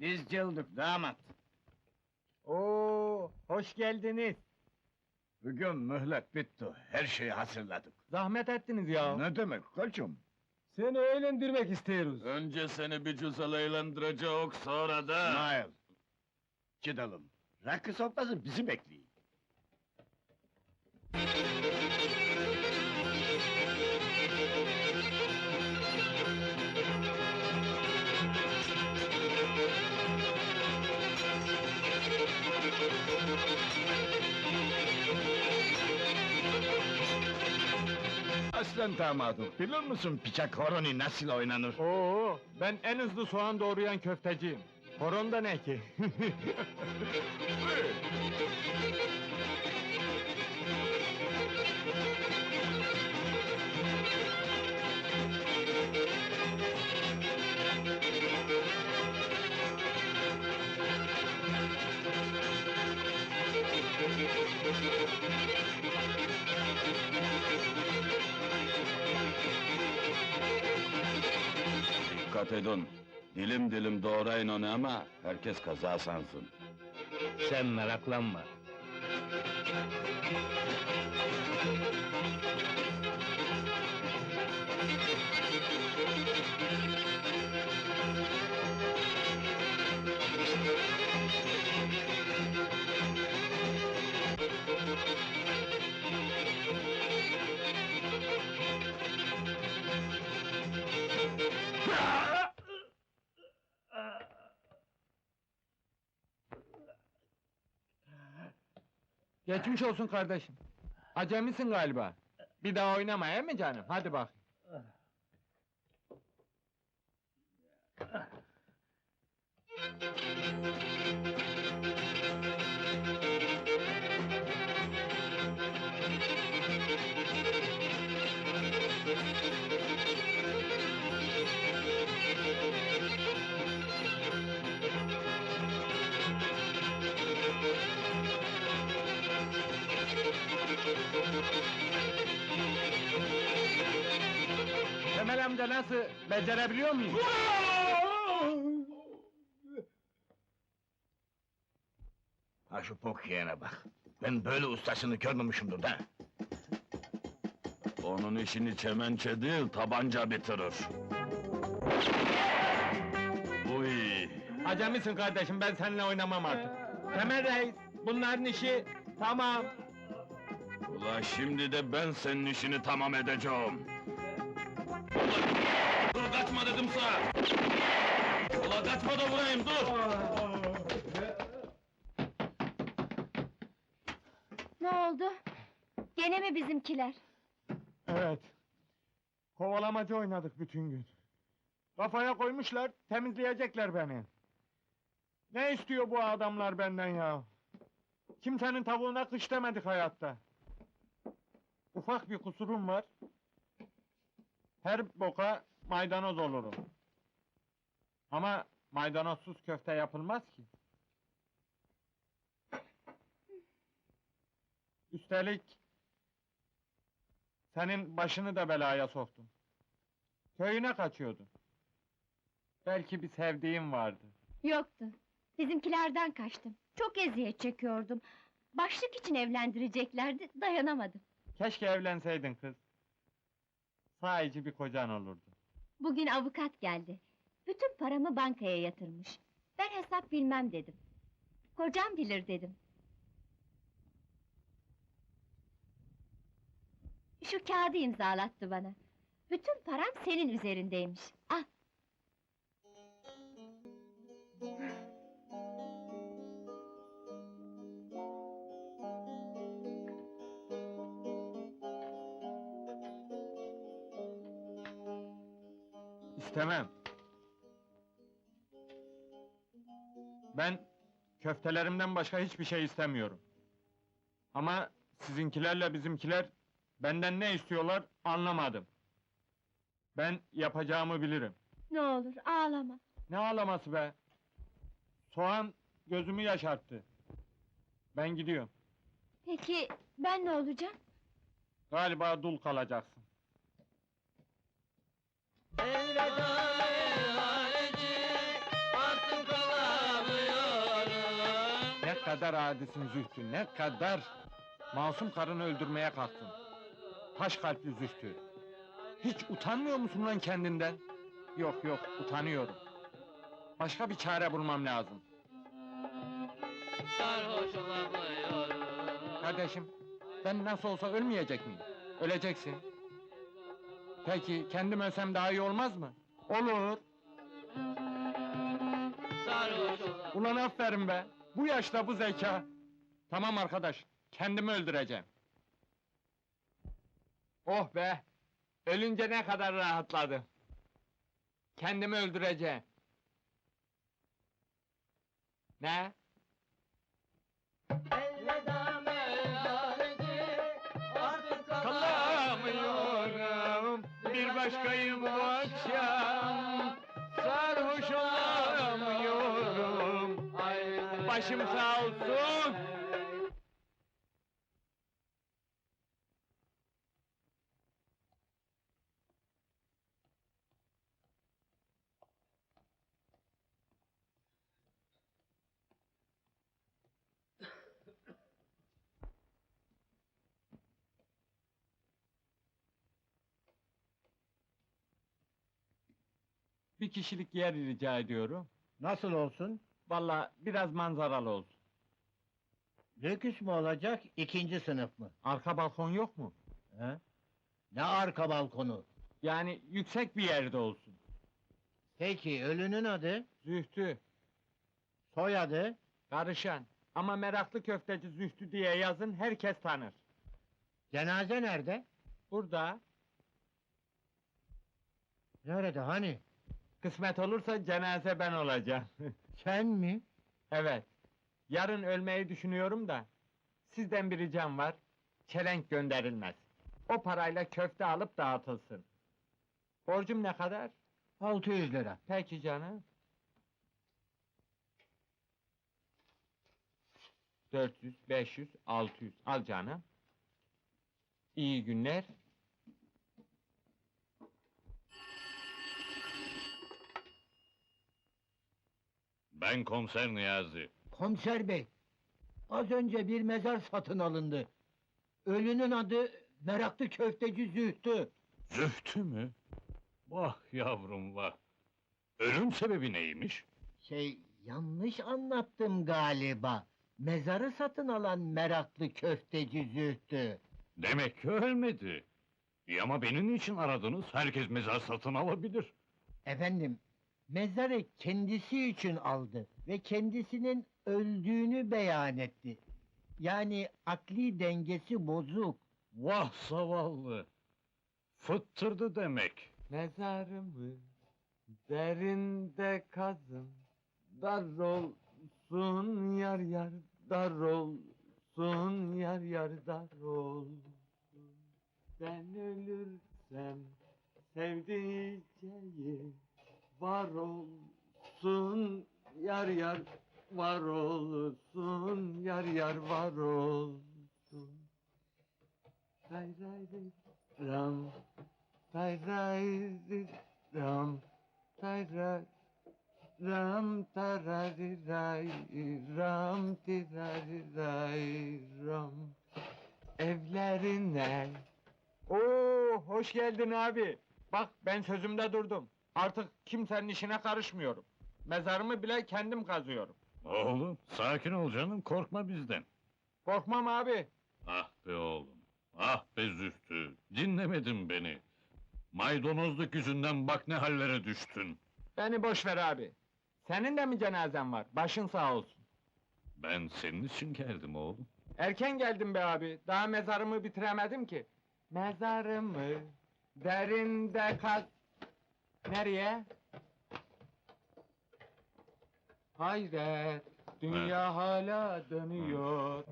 Biz cıldık damat. Oo, hoş geldiniz. Bugün mühlet bitti. Her şeyi hazırladık. Zahmet ettiniz ya. Ne demek koçum? Seni eğlendirmek istiyoruz. Önce seni bir güzel eğlendirecek, sonra da... Nail. Gidelim. Rakı sofrası bizi bekliyor. Aslan damadım, biliyor musun piçak horoni nasıl oynanır? Oo, ben en hızlı soğan doğrayan köfteciyim. Horon da ne ki? Dikkat edin. Dilim dilim doğrayın onu ama herkes kaza sansın. Sen meraklanma. Geçmiş olsun kardeşim. Acemisin galiba. Bir daha oynama he mi canım? Hadi bak. Temel amca nasıl? Becerebiliyor muyum? Ha şu pok yeğene bak. Ben böyle ustasını görmemişimdir da. Onun işini çemençe değil, tabanca bitirir. Uy! Acemisin kardeşim, ben seninle oynamam artık. Temel reis, bunların işi tamam. Ula şimdi de ben senin işini tamam edeceğim. Dur kaçma dedim sana! Ula kaçma da vurayım, dur! Ne oldu? Gene mi bizimkiler? Evet. Kovalamacı oynadık bütün gün. Kafaya koymuşlar, temizleyecekler beni. Ne istiyor bu adamlar benden ya? Kimsenin tavuğuna kış demedik hayatta. Ufak bir kusurum var. Her boka maydanoz olurum. Ama maydanozsuz köfte yapılmaz ki. Üstelik senin başını da belaya soktum. Köyüne kaçıyordun. Belki bir sevdiğin vardı. Yoktu. Bizimkilerden kaçtım. Çok eziyet çekiyordum. Başlık için evlendireceklerdi, dayanamadım. Keşke evlenseydin kız. Sahici bir kocan olurdu. Bugün avukat geldi. Bütün paramı bankaya yatırmış. Ben hesap bilmem dedim. Kocam bilir dedim. Şu kağıdı imzalattı bana. Bütün param senin üzerindeymiş. Al. İstemem. Ben köftelerimden başka hiçbir şey istemiyorum. Ama sizinkilerle bizimkiler benden ne istiyorlar anlamadım. Ben yapacağımı bilirim. Ne olur ağlama. Ne ağlaması be? Soğan gözümü yaşarttı. Ben gidiyorum. Peki ben ne olacağım? Galiba dul kalacaksın. Kolay kadar adisin Zühtü, ne kadar! Masum karını öldürmeye kalktın. Taş kalpli Zühtü. Hiç utanmıyor musun lan kendinden? Yok yok, utanıyorum. Başka bir çare bulmam lazım. Sarhoş olamıyorum. Kardeşim, ben nasıl olsa ölmeyecek miyim? Öleceksin. Peki, kendim ölsem daha iyi olmaz mı? Olur. Ulan aferin be! Bu yaşta bu zeka! Tamam arkadaş, kendimi öldüreceğim. Oh be! Ölünce ne kadar rahatladım. Kendimi öldüreceğim. Ne? Elveda Başım sağ olsun. Bir kişilik yer rica ediyorum. Nasıl olsun? Vallahi biraz manzaralı olsun. Lüküs mü olacak, ikinci sınıf mı? Arka balkon yok mu? He? Ne arka balkonu? Yani yüksek bir yerde olsun. Peki, ölünün adı, Zühtü, soyadı, karışan. Ama meraklı köfteci Zühtü diye yazın herkes tanır. cenaze nerede? Burada Nerede, hani? kısmet olursa cenaze ben olacağım. Sen mi? evet. Yarın ölmeyi düşünüyorum da sizden bir ricam var. Çelenk gönderilmez. O parayla köfte alıp dağıtılsın. Borcum ne kadar? 600 lira. Peki canım. 400, 500, 600. Al canım. İyi günler. Ben komiser Niyazi. Komiser bey, az önce bir mezar satın alındı. Ölünün adı, meraklı köfteci Zühtü. Zühtü mü? Vah yavrum vah! Ölüm sebebi neymiş? Şey, yanlış anlattım galiba. Mezarı satın alan meraklı köfteci Zühtü. Demek ki ölmedi. İyi ama benim için aradınız? Herkes mezar satın alabilir. Efendim, mezarı kendisi için aldı ve kendisinin öldüğünü beyan etti. Yani akli dengesi bozuk. Vah zavallı! Fıttırdı demek. Mezarımı derinde kazın. Dar olsun yar yar, dar olsun yar yar, dar olsun. Ben ölürsem sevdiceğim var olsun yar yar, var olsun yar yar, var olsun. Ray ray ram, ray ray ram, ray ray ram tarari ray ram tirari ray ram evlerine Oo hoş geldin abi. Bak ben sözümde durdum. Artık kimsenin işine karışmıyorum. Mezarımı bile kendim kazıyorum. Oğlum, sakin ol canım, korkma bizden. Korkmam abi. Ah be oğlum, ah be Zühtü, dinlemedin beni. Maydanozluk yüzünden bak ne hallere düştün. Beni boş ver abi. Senin de mi cenazen var? Başın sağ olsun. Ben senin için geldim oğlum. Erken geldim be abi. Daha mezarımı bitiremedim ki. Mezarımı derinde kaz... Nereye? Hayret, dünya hala dönüyor.